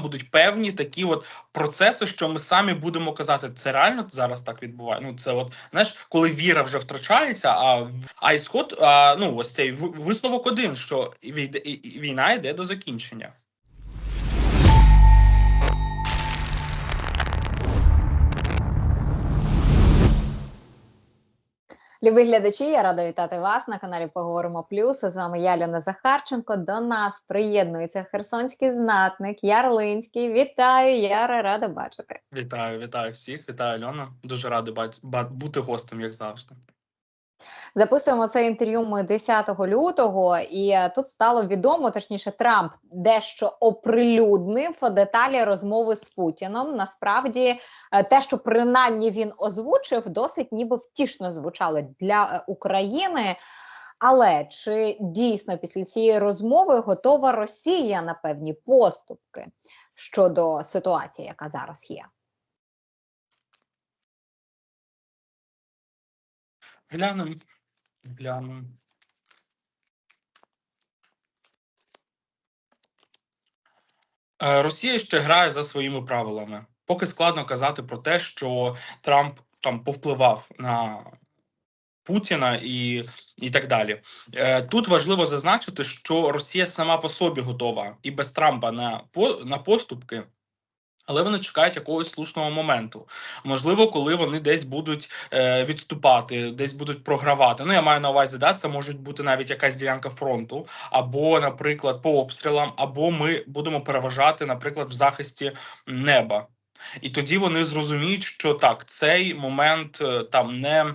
будуть певні такі от процеси, що ми самі будемо казати, це реально зараз так відбуває. Ну це от знаєш, коли віра вже втрачається, а а ісход, а ну ось цей висновок один, що війна йде до закінчення. Любі глядачі, я рада вітати вас на каналі Поговоримо Плюс. З вами я, Льона Захарченко. До нас приєднується херсонський знатник Ярлинський. Вітаю, Яра, рада бачити. Вітаю, вітаю всіх, вітаю Льона. Дуже радий бути гостем, як завжди. Записуємо це інтерв'ю ми 10 лютого, і е, тут стало відомо, точніше, Трамп дещо оприлюднив деталі розмови з Путіном. Насправді, е, те, що принаймні він озвучив, досить ніби втішно звучало для е, України. Але чи дійсно після цієї розмови готова Росія на певні поступки щодо ситуації, яка зараз є? Глянемо. Глянемо. Е, Росія ще грає за своїми правилами. Поки складно казати про те, що Трамп там повпливав на Путіна і, і так далі. Е, Тут важливо зазначити, що Росія сама по собі готова і без Трампа на, на поступки. Але вони чекають якогось слушного моменту. Можливо, коли вони десь будуть е, відступати, десь будуть програвати. Ну, я маю на увазі, да, це можуть бути навіть якась ділянка фронту, або, наприклад, по обстрілам, або ми будемо переважати, наприклад, в захисті неба. І тоді вони зрозуміють, що так, цей момент е, там не.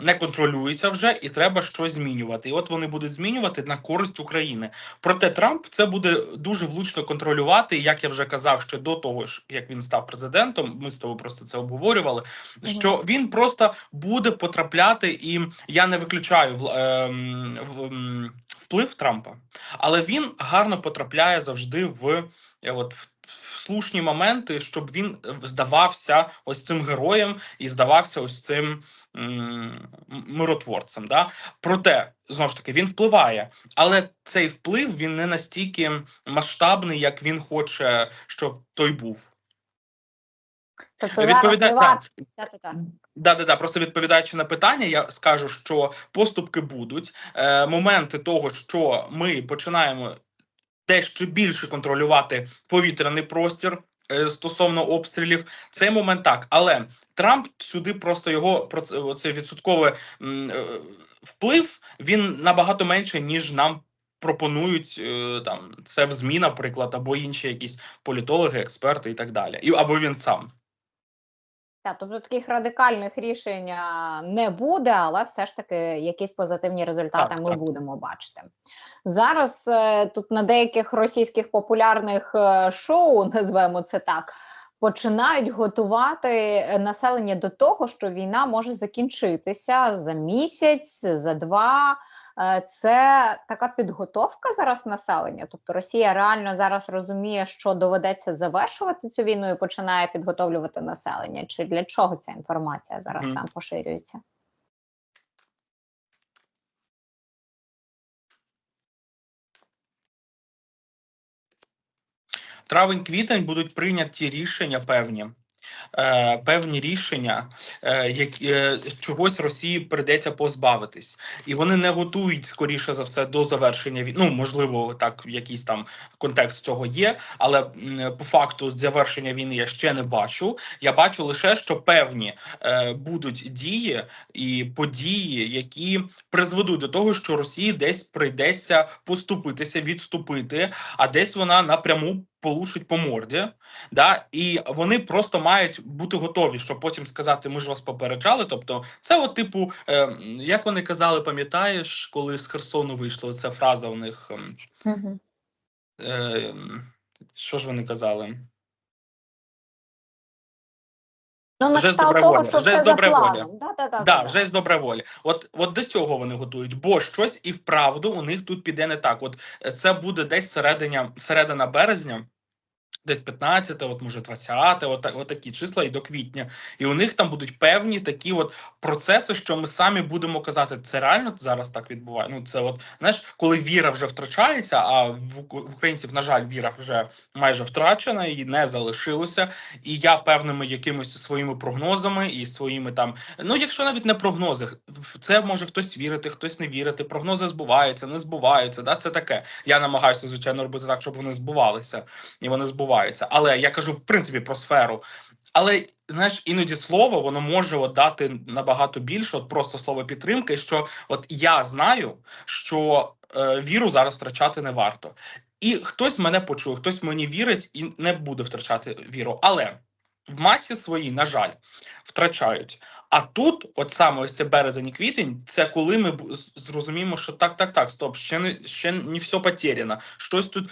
Не контролюється вже і треба щось змінювати. І от вони будуть змінювати на користь України. Проте Трамп це буде дуже влучно контролювати. Як я вже казав, ще до того ж, як він став президентом, ми з тобою просто це обговорювали. Що він просто буде потрапляти, і я не виключаю в- м, вплив Трампа, але він гарно потрапляє завжди в е, от в. Слушні моменти, щоб він е, здавався ось цим героєм і здавався ось цим м, миротворцем. Да? Проте знову ж таки він впливає, але цей вплив він не настільки масштабний, як він хоче, щоб той був. Тобто Відповідає. Да, да, да. Просто відповідаючи на питання, я скажу, що поступки будуть. Е, моменти того, що ми починаємо дещо більше контролювати повітряний простір. е, Стосовно обстрілів, цей момент так, але Трамп сюди просто його це відсотковий е, вплив він набагато менше, ніж нам пропонують е, там це в ЗМІ, наприклад, або інші якісь політологи, експерти і так далі, і або він сам. Так, тобто таких радикальних рішень не буде, але все ж таки якісь позитивні результати Так, ми так. будемо бачити. Зараз е, тут на деяких російських популярних е, шоу, назвемо це так, починають готувати е, населення до того, що війна може закінчитися за місяць, за два. Е, Це така підготовка зараз населення. Тобто Росія реально зараз розуміє, що доведеться завершувати цю війну і починає підготовлювати населення. Чи для чого ця інформація зараз Мгм. там поширюється? Травень-квітень будуть прийняті рішення певні. Е, певні рішення, е, які е, чогось Росії придеться позбавитись, і вони не готують скоріше за все до завершення війни. Ну можливо, так якийсь там контекст цього є, але по факту завершення війни я ще не бачу. Я бачу лише, що певні е, будуть дії і події, які призведуть до того, що Росії десь прийдеться поступитися, відступити, а десь вона напряму полушить по морді. Да? І вони просто мають бути готові, щоб потім сказати, ми ж вас попереджали. Тобто, це, от, типу, е, як вони казали, пам'ятаєш, коли з Херсону вийшла ця фраза у них. Угу. Е, що ж вони казали? Ну, на Вже з що вже з доброї Да, да, да, Да, вже з доброї. От, от до цього вони готують, бо щось і вправду у них тут піде не так. От е, це буде десь середина, середина березня. Десь 15, от може 20, от, от такі числа і до квітня. І у них там будуть певні такі от процеси, що ми самі будемо казати, це реально зараз так відбуває. Ну це от знаєш, коли віра вже втрачається, а в, в українців, на жаль, віра вже майже втрачена і не залишилося. І я певними якимись своїми прогнозами і своїми там, ну якщо навіть не прогнози, це може хтось вірити, хтось не вірити. Прогнози збуваються, не збуваються. Да, це таке. Я намагаюся звичайно робити так, щоб вони збувалися, і вони збуваються. Але я кажу в принципі про сферу. Але знаєш, іноді слово воно може от дати набагато більше, от просто слово підтримки. Що от я знаю, що е, віру зараз втрачати не варто, і хтось мене почує, хтось мені вірить і не буде втрачати віру. Але в масі своїй, на жаль, втрачають. А тут, от саме ось це березень і квітень, це коли ми зрозуміємо, що так, так, так, стоп, ще не ще не все потеряно. Щось тут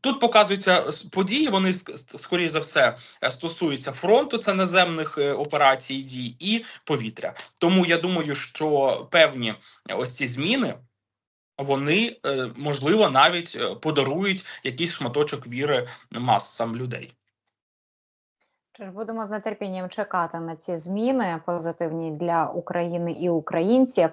тут показуються події. Вони скоріш за все стосуються фронту, це наземних е, операцій дій і повітря. Тому я думаю, що певні ось ці зміни. Вони е, можливо навіть е, подарують якийсь шматочок віри масам людей. Чи ж будемо з нетерпінням чекати на ці зміни позитивні для України і українців?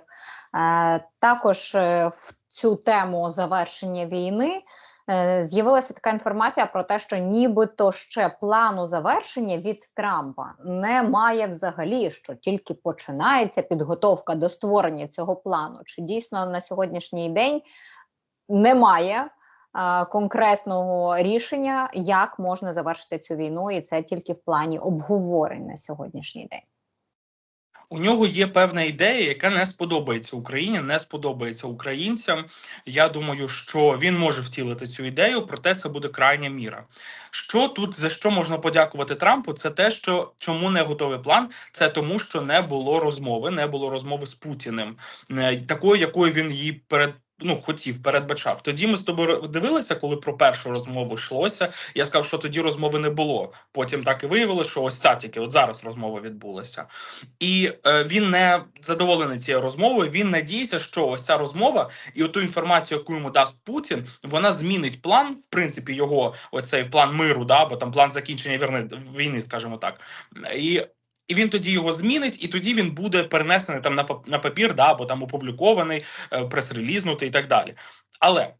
Е, також е, в цю тему завершення війни е, з'явилася така інформація про те, що нібито ще плану завершення від Трампа немає взагалі, що тільки починається підготовка до створення цього плану. Чи дійсно на сьогоднішній день немає? Конкретного рішення, як можна завершити цю війну, і це тільки в плані обговорень на сьогоднішній день. У нього є певна ідея, яка не сподобається Україні, не сподобається українцям. Я думаю, що він може втілити цю ідею, проте це буде крайня міра. Що тут за що можна подякувати Трампу? Це те, що чому не готовий план, це тому, що не було розмови, не було розмови з Путіним, е, такою, якою він її перед ну хотів, передбачав. Тоді ми з тобою дивилися, коли про першу розмову йшлося. Я сказав, що тоді розмови не було. Потім так і виявилося, що ось ця тільки от зараз розмова відбулася, і е, він не задоволений цією розмовою. Він надіється, що ось ця розмова і оту інформацію, яку йому дасть Путін, вона змінить план, в принципі, його оцей план миру, да, бо там план закінчення вірни війни, скажімо так, і і він тоді його змінить, і тоді він буде перенесений там на папір, да, або там опублікований, е, прес-релізнутий і так далі. Але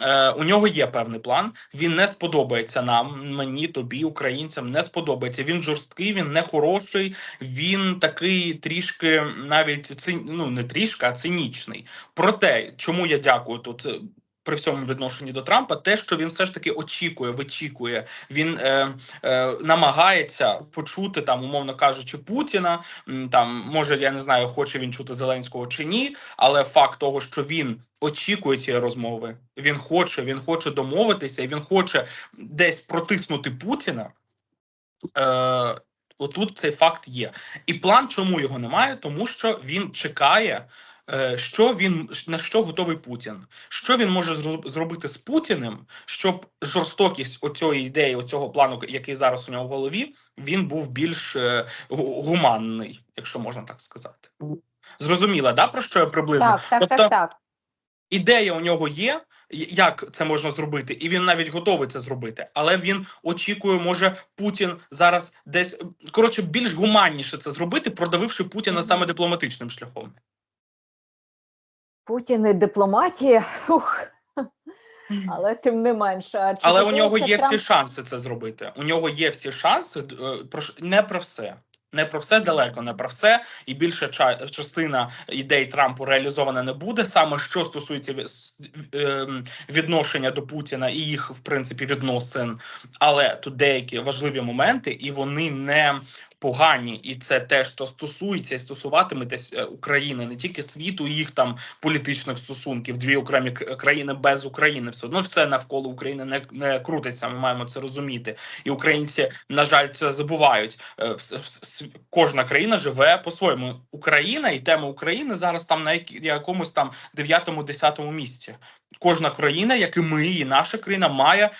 е, у нього є певний план. Він не сподобається нам, мені, тобі, українцям, не сподобається. Він жорсткий, він не хороший, він такий трішки, навіть цин, ну не трішки, а цинічний. Проте, чому я дякую тут при всьому відношенні до Трампа, те, що він все ж таки очікує, вичікує, він е, е, намагається почути там, умовно кажучи, Путіна. Там може я не знаю, хоче він чути Зеленського чи ні, але факт того, що він очікує цієї розмови, він хоче, він хоче домовитися, і він хоче десь протиснути Путіна. Е, Отут цей факт є, і план, чому його немає, тому що він чекає що він на що готовий Путін? Що він може зробити з Путіним, щоб жорстокість оцієї ідеї, оцього плану, який зараз у нього в голові, він був більш е, гуманний, якщо можна так сказати? Зрозуміла, да про що я приблизно? Так, так, тобто, так, так. Ідея у нього є, як це можна зробити, і він навіть готовий це зробити. Але він очікує, може Путін зараз десь коротше більш гуманніше це зробити, продавивши Путіна саме дипломатичним шляхом. Путін і дипломатія. Ух. Але тим не менше, Чи але у нього є Трамп... всі шанси це зробити. У нього є всі шанси е, не про все. Не про все далеко, не про все, і більша частина ідей Трампу реалізована не буде. Саме що стосується ем, відношення до Путіна і їх в принципі відносин, але тут деякі важливі моменти, і вони не погані, і це те, що стосується і стосуватиметься е, України, не тільки світу, їх там політичних стосунків, дві окремі країни без України, все одно все навколо України не не крутиться. Ми маємо це розуміти, і українці на жаль це забувають. Е, кожна країна живе по-своєму. Україна і тема України зараз там на якомусь там 9-10 місці. Кожна країна, як і ми, і наша країна, має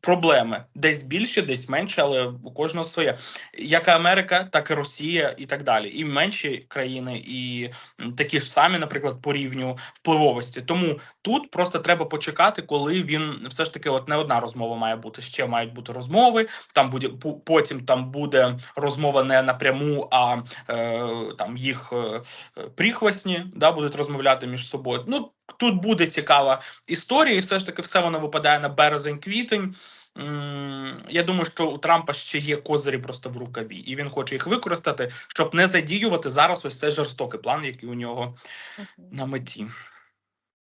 проблеми десь більше, десь менше, але у кожного своє. Як Америка, так і Росія, і так далі. І менші країни, і такі ж самі, наприклад, по рівню впливовості. Тому тут просто треба почекати, коли він все ж таки, от не одна розмова має бути. Ще мають бути розмови. Там буде потім там буде розмова не напряму, а е, там їх е, е, прихвостні да, будуть розмовляти між собою. Ну тут буде цікава історія, і все ж таки все воно випадає на березень-квітень. Я думаю, що у Трампа ще є козирі просто в рукаві, і він хоче їх використати, щоб не задіювати зараз ось цей жорстокий план, який у нього на меті.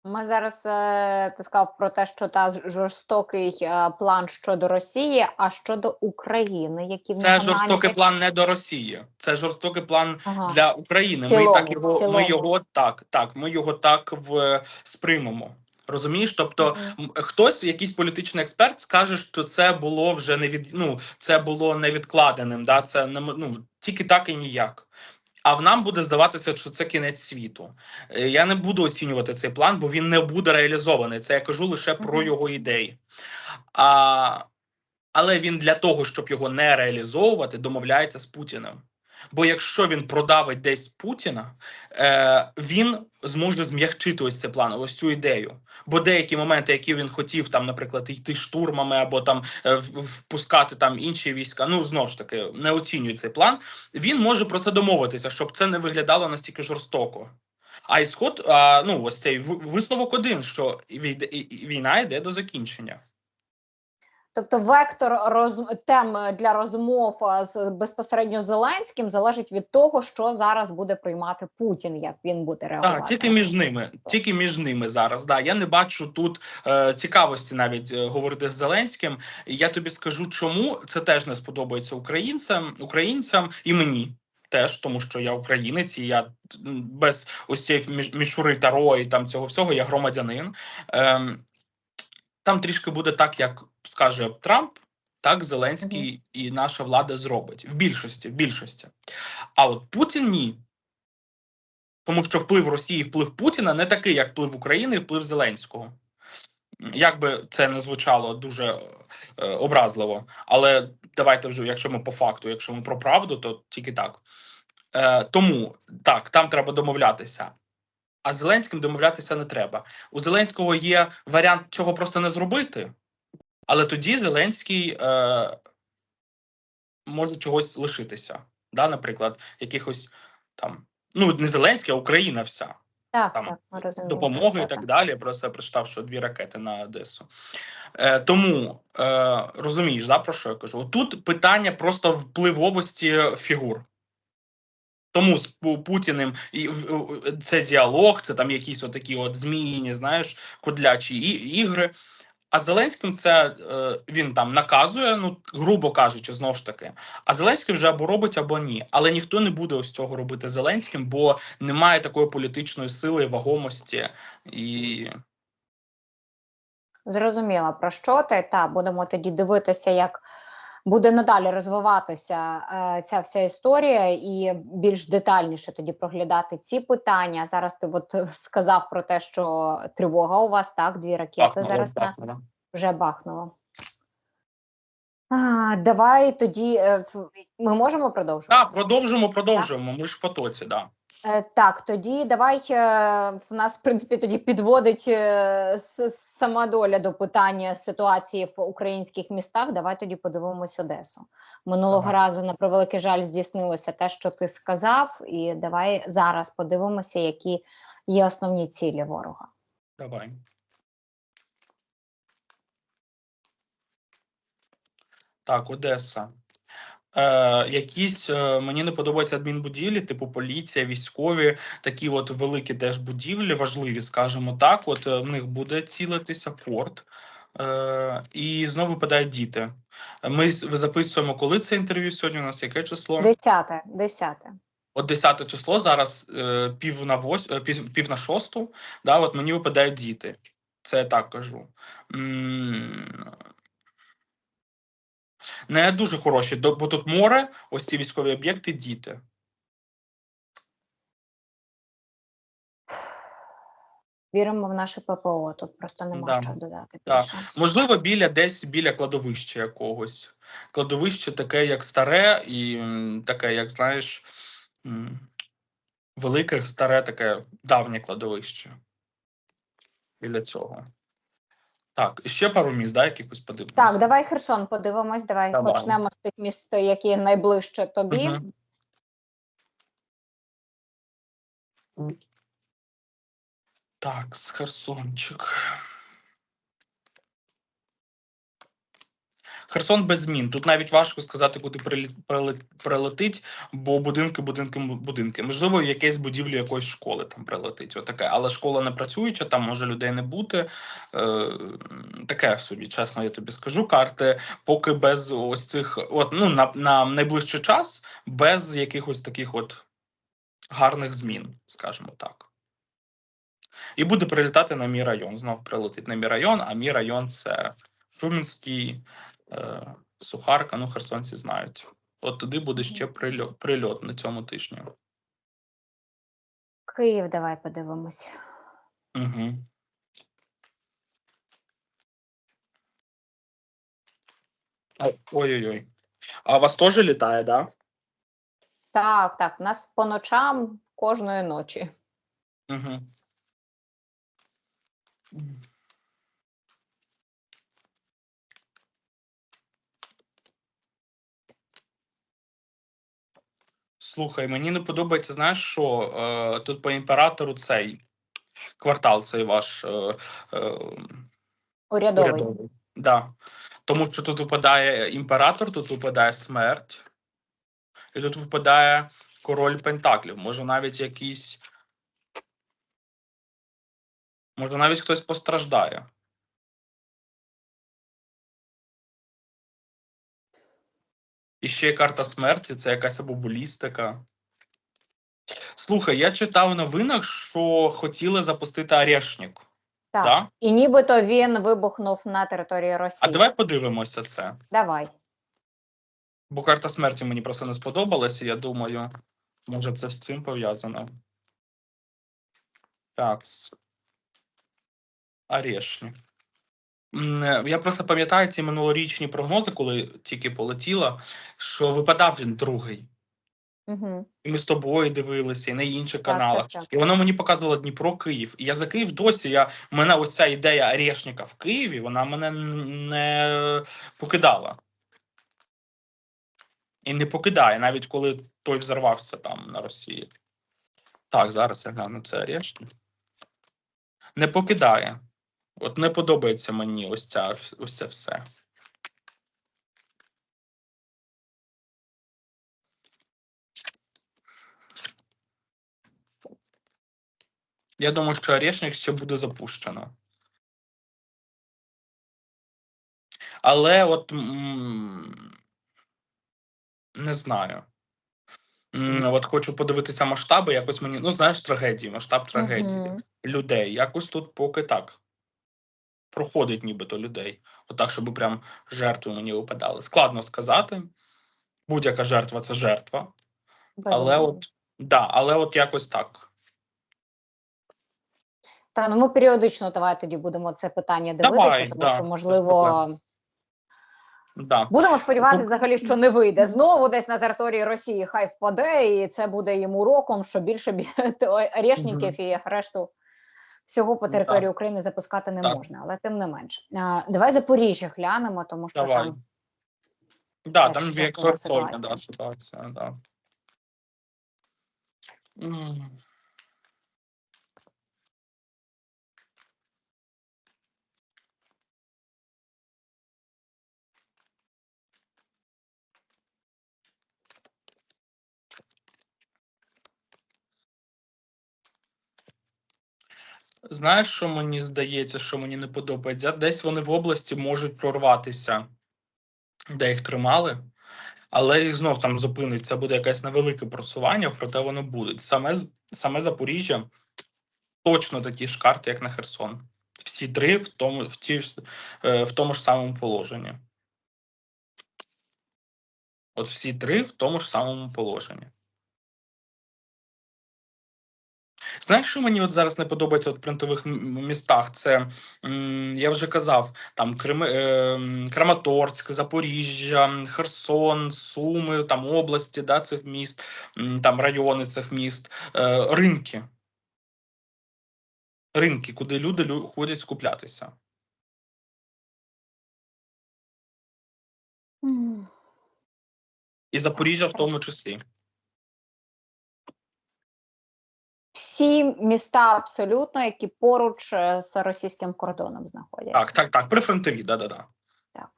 Ми зараз е, ти сказав про те, що та жорстокий е, план щодо Росії, а щодо України, які в Це нього жорстокий план не до Росії, це жорстокий план Ага. для України. Цілому, ми так його, ми його так, так, ми його так в сприймемо. Розумієш? Тобто, Мгм. м, хтось, якийсь політичний експерт, скаже, що це було вже не від ну, це було невідкладеним. Да, це не ну тільки так і ніяк. А в нам буде здаватися, що це кінець світу. Е, Я не буду оцінювати цей план, бо він не буде реалізований. Це я кажу лише про його ідеї. А, але він для того, щоб його не реалізовувати, домовляється з Путіним. Бо якщо він продавить десь Путіна, е, він зможе зм'ягчити ось цей план, ось цю ідею. Бо деякі моменти, які він хотів, там, наприклад, йти штурмами або там е, впускати там інші війська, ну знов ж таки не оцінює цей план. Він може про це домовитися, щоб це не виглядало настільки жорстоко. А ісход, а, ну ось цей висновок один, що війна йде до закінчення. Тобто вектор роз... тем для розмов з безпосередньо Зеленським залежить від того, що зараз буде приймати Путін, як він буде реагувати. Так, тільки між ними, тільки між ними зараз. Да, я не бачу тут е, цікавості навіть е, говорити з Зеленським. Я тобі скажу, чому це теж не сподобається українцям, українцям і мені. Теж тому, що я українець, і я без ось цієї мішури таро і там цього всього я громадянин. Ем, там трішки буде так, як скаже Трамп, так Зеленський і наша влада зробить в більшості. В більшості. А от Путін ні. Тому що вплив Росії, вплив Путіна не такий, як вплив України, і вплив Зеленського. Як би це не звучало дуже е, образливо, але давайте вже, якщо ми по факту, якщо ми про правду, то тільки так. Е, тому так, там треба домовлятися. А з Зеленським домовлятися не треба. У Зеленського є варіант цього просто не зробити, але тоді Зеленський е, може чогось лишитися. Да, наприклад, якихось там, ну не Зеленський, а Україна вся Так, там, так, допомоги і так далі. Я просто прочитав, що дві ракети на Одесу. Е, тому е, розумієш, да, про що я кажу? Тут питання просто впливовості фігур. Тому з Путіним і це діалог, це там якісь отакі от зміїні, знаєш, кудлячі ігри. А Зеленським це е, він там наказує, ну грубо кажучи, знов ж таки. А Зеленський вже або робить, або ні. Але ніхто не буде ось цього робити Зеленським, бо немає такої політичної сили, вагомості і Зрозуміла про що ти. Та будемо тоді дивитися, як буде надалі розвиватися е, ця вся історія, і більш детальніше тоді проглядати ці питання. Зараз ти от сказав про те, що тривога у вас так, дві ракети бахнуло, зараз на бахнуло. вже бахнуло. А, давай тоді е, ми можемо продовжувати. Так, продовжуємо, продовжуємо. Ми ж в потоці, да. Е, Так, тоді давай е, в нас, в принципі, тоді підводить е, сама доля до питання ситуації в українських містах. Давай тоді подивимось Одесу. Минулого Ага. разу, на превеликий жаль, здійснилося те, що ти сказав, і давай зараз подивимося, які є основні цілі ворога. Давай. Так, Одеса. Е, якісь е, мені не подобаються адмінбудівлі, типу поліція, військові, такі от великі теж будівлі, важливі, скажімо так. От е, в них буде цілитися порт. Е, і знову випадають діти. Ми записуємо, коли це інтерв'ю сьогодні. У нас яке число? Десяте, десяте. От 10 число, зараз е, пів на вось, е, пів, пів на шосту, да, от мені випадають діти. Це я так кажу. М, Не дуже хороші, бо тут море, ось ці військові об'єкти, діти. Віримо в наше ППО. Тут просто нема Да. що додати Да. Можливо, біля десь біля кладовища якогось. Кладовище таке, як старе, і таке, як знаєш, велике, старе, таке давнє кладовище. Біля цього. Так, ще пару міст, да, якихось подивимось? Так, давай Херсон подивимось. Давай, Давай. почнемо з тих міст, які найближче тобі. Угу. Так, з Херсончик. Херсон без змін. Тут навіть важко сказати, куди прилетить, бо будинки, будинки, будинки. Можливо, в якесь будівлю якоїсь школи там прилетить. Отаке. Але школа не працююча, там може людей не бути. Е, таке собі, чесно, я тобі скажу. Карти поки без ось цих, от ну на, на найближчий час, без якихось таких от гарних змін, скажімо так. І буде прилітати на мій район. Знов прилетить на мій район, а мій район це Шумінський, Сухарка, ну херсонці знають. От туди буде ще прильот, прильот на цьому тижні. Київ, давай подивимось. Угу. Ой-ой-ой. А у вас теж літає, так? Да? Так, так, нас по ночам кожної ночі. Угу. Слухай, мені не подобається, знаєш, що е, тут по імператору цей квартал, цей ваш е, е, Урядовий. урядовий. Да. Тому що тут випадає імператор, тут випадає смерть, і тут випадає король Пентаклів. Може навіть якийсь. Може навіть хтось постраждає. І ще карта смерті, це якась або балістика. Слухай, я читав в новинах, що хотіли запустити Орешник. Так. Да? І нібито він вибухнув на території Росії. А давай подивимося це. Давай. Бо карта смерті мені просто не сподобалася. Я думаю, може це з цим пов'язано. Так. Орешник. Е, Я просто пам'ятаю ці минулорічні прогнози, коли тільки полетіла, що випадав він другий. Угу. І ми з тобою дивилися, і на інших каналах. так, так. І воно мені показувало Дніпро, Київ. І я за Київ досі. Я, мене ось ця ідея Орешника в Києві, вона мене не покидала. І не покидає, навіть коли той взорвався там на Росії. Так, зараз я гляну, це Орешник. Не покидає. От не подобається мені ось ця ось це все. Я думаю, що Орешник ще буде запущено. Але от не знаю. От хочу подивитися масштаби, якось мені, ну знаєш, трагедії, масштаб трагедії Мгм. людей. Якось тут поки так. Проходить нібито людей. Отак, щоб прям жертви мені випадали. Складно сказати. Будь-яка жертва це жертва. Але от, да, але от якось так. Та ну ми періодично давай тоді будемо це питання дивитися, Давай, тому да, що можливо. Да. будемо сподіватися, взагалі, що не вийде знову десь на території Росії. Хай впаде, і це буде їм уроком, що більше бі- орешників і решту всього по Ну, території так. України запускати не Так. можна, але тим не менш. А, давай Запоріжжя глянемо, тому що Давай. там Да, там жахлива як сольна да, ситуація, да. Знаєш, що мені здається, що мені не подобається? Десь вони в області можуть прорватися, де їх тримали, але їх знов там зупинить. Це буде якесь невелике просування, проте воно буде. Саме, саме Запоріжжя точно такі ж карти, як на Херсон. Всі три в тому, в ті, е, в тому ж самому положенні. От всі три в тому ж самому положенні. Знаєш, що мені от зараз не подобається от принтових містах? Це м, я вже казав, там Крим, е, Краматорськ, Запоріжжя, Херсон, Суми, там області, да, цих міст, там райони цих міст, е, ринки. Ринки, куди люди ходять скуплятися. І Запоріжжя в тому числі. Всі міста абсолютно, які поруч е, з російським кордоном знаходяться. Так, так, так, прифронтові, да-да-да. Так.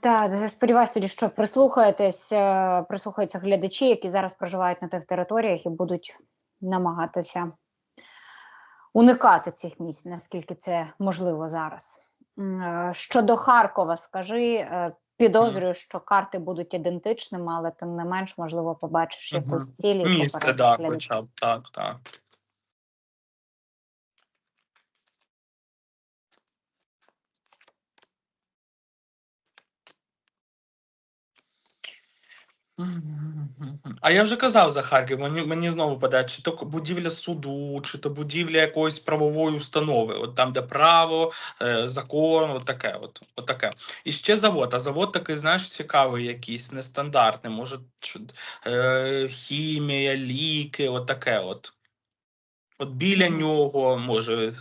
Так, сподіваюсь тоді, що прислухаєтесь, е, прислухаються глядачі, які зараз проживають на тих територіях і будуть намагатися уникати цих місць, наскільки це можливо зараз. Е, Щодо Харкова, скажи, підозрюю, що карти будуть ідентичними, але тим не менш, можливо, побачиш якусь ціль і Місце, попередиш хоча б так, так. А я вже казав за Харків, мені, мені знову падає, чи то будівля суду, чи то будівля якоїсь правової установи, от там, де право, е, закон, от таке, от, от таке. І ще завод. А завод такий, знаєш, цікавий якийсь, нестандартний, може, е, хімія, ліки, от таке от. От біля нього може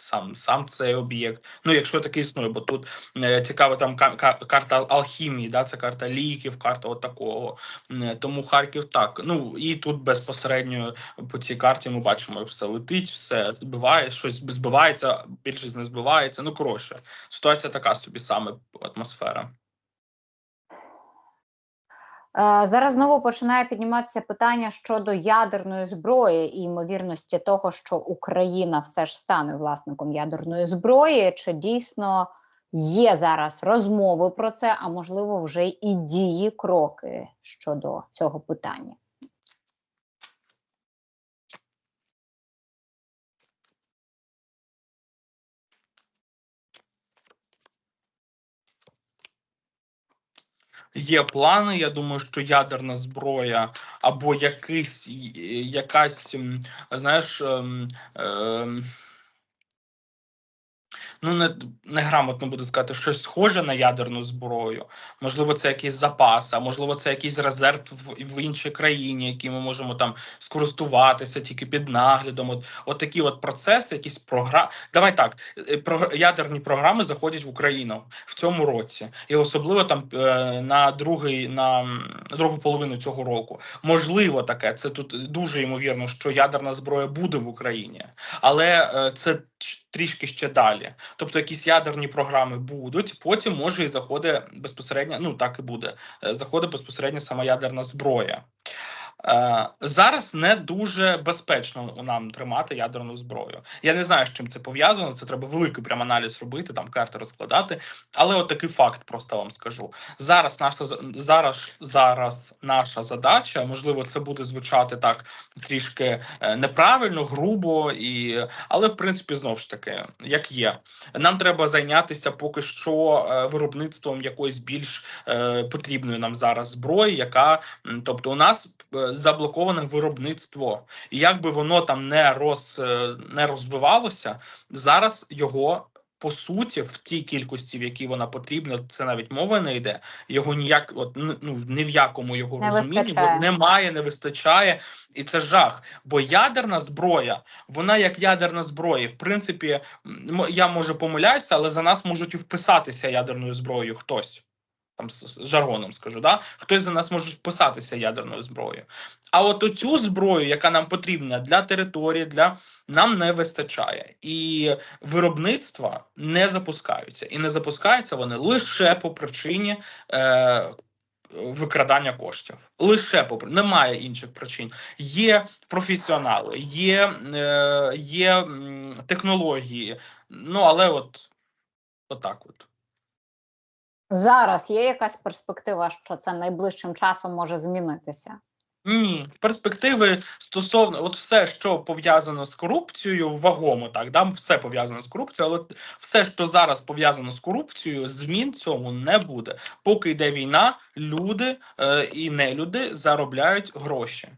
сам, сам цей об'єкт. Ну, якщо таке існує, бо тут е, цікава там ка- ка- карта алхімії, да, це карта ліків, карта от такого. Е, Тому Харків так. Ну і тут безпосередньо по цій карті ми бачимо, все летить, все збиває, щось збивається, більшість не збивається. Ну, коротше, ситуація така собі саме атмосфера. Е, Зараз знову починає підніматися питання щодо ядерної зброї і ймовірності того, що Україна все ж стане власником ядерної зброї. Чи дійсно є зараз розмови про це, а можливо, вже і дії, кроки щодо цього питання? Є плани. Я думаю, що ядерна зброя або якийсь е, якась, знаєш, Е, ем, ну не, неграмотно буду сказати, щось схоже на ядерну зброю. Можливо, це якийсь запас, а можливо, це якийсь резерв в, в іншій країні, який ми можемо там скористуватися тільки під наглядом. От, от такі от процеси, якісь програми. Давай так, е, про ядерні програми заходять в Україну в цьому році, і особливо там е, на другий на другу половину цього року. Можливо, таке це тут дуже ймовірно, що ядерна зброя буде в Україні, але е, це трішки ще далі. Тобто, якісь ядерні програми будуть. Потім може і заходить безпосередньо. Ну так і буде. е, Заходить безпосередньо сама ядерна зброя. Е, зараз не дуже безпечно нам тримати ядерну зброю. Я не знаю, з чим це пов'язано. Це треба великий прям аналіз робити, там карти розкладати. Але от такий факт просто вам скажу. Зараз наша за- зараз, зараз наша задача, можливо, це буде звучати так трішки е, неправильно, грубо і але в принципі знов ж таки, як є. Нам треба зайнятися поки що е, виробництвом якоїсь більш потрібної нам зараз зброї, яка тобто у нас заблоковане виробництво, і як би воно там не роз е, не розвивалося, зараз його. По суті, в тій кількості, в якій вона потрібна, це навіть мова не йде. Його ніяк, от ну ні в якому його Не розумінні немає, не вистачає, і це жах. Бо ядерна зброя, вона як ядерна зброя. В принципі, я може помиляюся, але за нас можуть і вписатися ядерною зброєю хтось. Там з, жаргоном скажу, да? хтось за нас може вписатися ядерною зброєю. А от оцю зброю, яка нам потрібна для території, для нам не вистачає. І виробництва не запускаються. І не запускаються вони лише по причині е, викрадання коштів. Лише по при- немає інших причин. Є професіонали, є, е, є технології. Ну але от, от от. Зараз є якась перспектива, що це найближчим часом може змінитися. Ні, перспективи стосовно от все, що пов'язано з корупцією, вагомо так, да, все пов'язано з корупцією, але все, що зараз пов'язано з корупцією, змін цьому не буде. Поки йде війна, люди е, і нелюди заробляють гроші.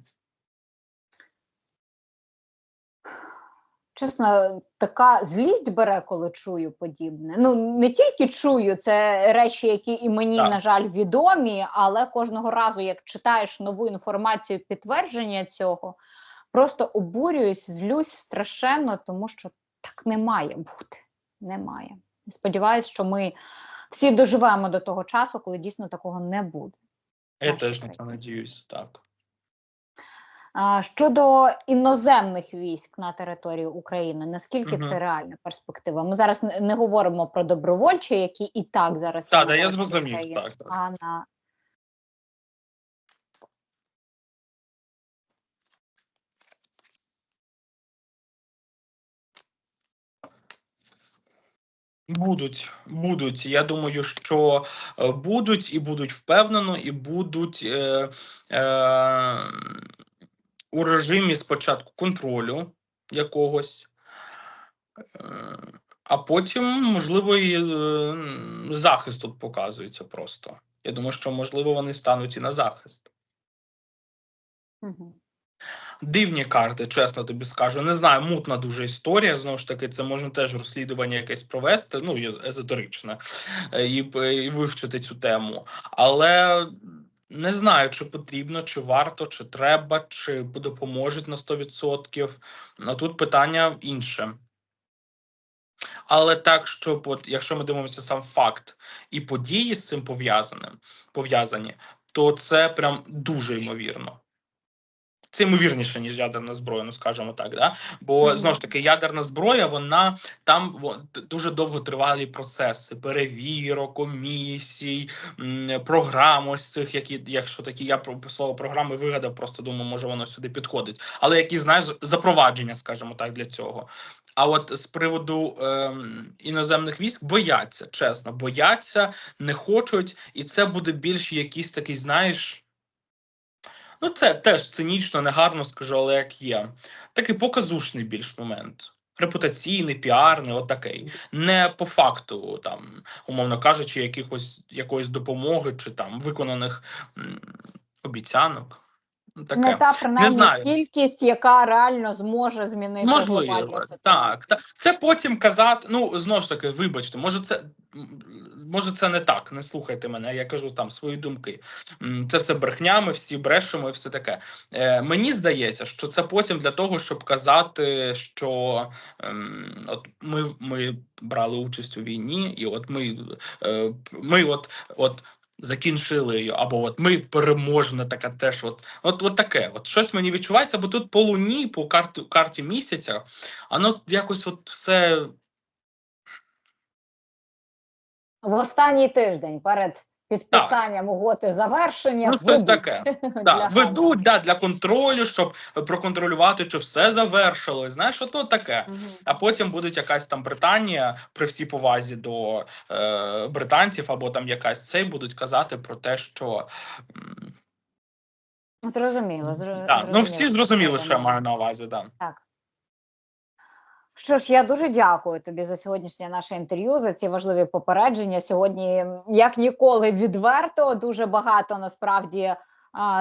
Чесно, така злість бере, коли чую подібне. Ну не тільки чую, це речі, які і мені, Так. на жаль, відомі, але кожного разу, як читаєш нову інформацію, підтвердження цього, просто обурююсь, злюсь страшенно, тому що так не має бути. Немає. Сподіваюсь, що ми всі доживемо до того часу, коли дійсно такого не буде. Я теж на це надіюсь, так. Щодо іноземних військ на території України, наскільки Мгм. це реальна перспектива? Ми зараз не, не говоримо про добровольчі, які і так зараз Так, да, я зрозумів, так, так. а на Будуть, будуть. Я думаю, що е, будуть і будуть впевнено, і будуть е, е, у режимі спочатку контролю якогось, е, а потім, можливо, і е, захист тут показується просто. Я думаю, що можливо вони стануть і на захист. Мгм. Дивні карти, чесно тобі скажу. Не знаю, мутна дуже історія. Знову ж таки, це можна теж розслідування якесь провести, ну езотеричне, е, і, і вивчити цю тему. Але не знаю, чи потрібно, чи варто, чи треба, чи допоможуть на 100%. А тут питання інше. Але так, щоб от, якщо ми дивимося сам факт і події з цим пов'язані, то це прям дуже ймовірно. Це ймовірніше, ніж ядерна зброя, ну скажімо так. Да? Бо Мгм. знову ж таки, ядерна зброя, вона там во- дуже довго тривалі процеси перевірок, комісій, програм ось цих, які, якщо такі, я про слово програми вигадав, просто думаю, може воно сюди підходить. Але які знаєш, запровадження, скажімо так, для цього. А от з приводу ем, іноземних військ бояться, чесно, бояться, не хочуть, і це буде більш якийсь такий, знаєш. Ну, це теж цинічно, негарно скажу, але як є. Такий показушний більш момент. Репутаційний, піарний, отакий. Не по факту, там, умовно кажучи, якихось якоїсь допомоги чи там виконаних м, обіцянок. Ну, Таке. Не та принаймні знаю. кількість, яка реально зможе змінити Можливо, ситуацію. так, так. Це потім казати. Ну знову ж таки, вибачте, може це може це не так. Не слухайте мене. Я кажу там свої думки. Це все брехня, ми всі брешемо і все таке. Е, мені здається, що це потім для того, щоб казати, що ем, от ми, ми брали участь у війні, і от ми, е, ми от, от. Закінчили або от ми переможна така теж. От, от, от таке. От щось мені відчувається, бо тут по луні, по карті, карті місяця, воно якось от все В останній тиждень перед підписанням угоди завершення Ну, щось таке. да, ведуть да, для контролю, щоб проконтролювати, чи все завершилось. Знаєш, ото таке. Мгм. А потім буде якась там Британія при всій повазі до е, британців, або там якась цей будуть казати про те, що м, Зрозуміло, да, ну всі зрозуміло, зрозуміли, що я маю на увазі. Да. Так. Що ж, я дуже дякую тобі за сьогоднішнє наше інтерв'ю, за ці важливі попередження. Сьогодні, як ніколи, відверто, дуже багато насправді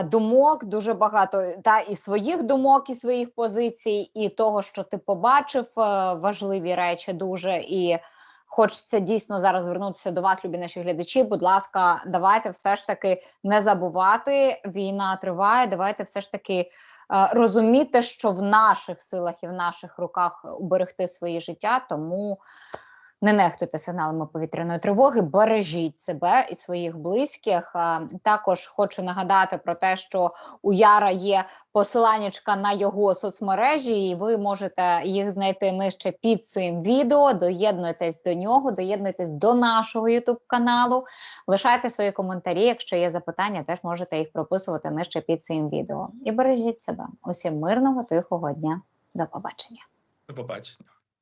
думок, дуже багато та і своїх думок, і своїх позицій, і того, що ти побачив, е, важливі речі дуже. І хочеться дійсно зараз звернутися до вас, любі наші глядачі. Будь ласка, давайте все ж таки не забувати. Війна триває. Давайте все ж таки розуміти, що в наших силах і в наших руках уберегти своє життя, тому не нехтуйте сигналами повітряної тривоги, бережіть себе і своїх близьких. Також хочу нагадати про те, що у Яра є посиланнячка на його соцмережі, і ви можете їх знайти нижче під цим відео. Доєднуйтесь до нього, доєднуйтесь до нашого Ютуб каналу. Лишайте свої коментарі. Якщо є запитання, теж можете їх прописувати нижче під цим відео. І бережіть себе. Усім мирного, тихого дня. До побачення. До побачення.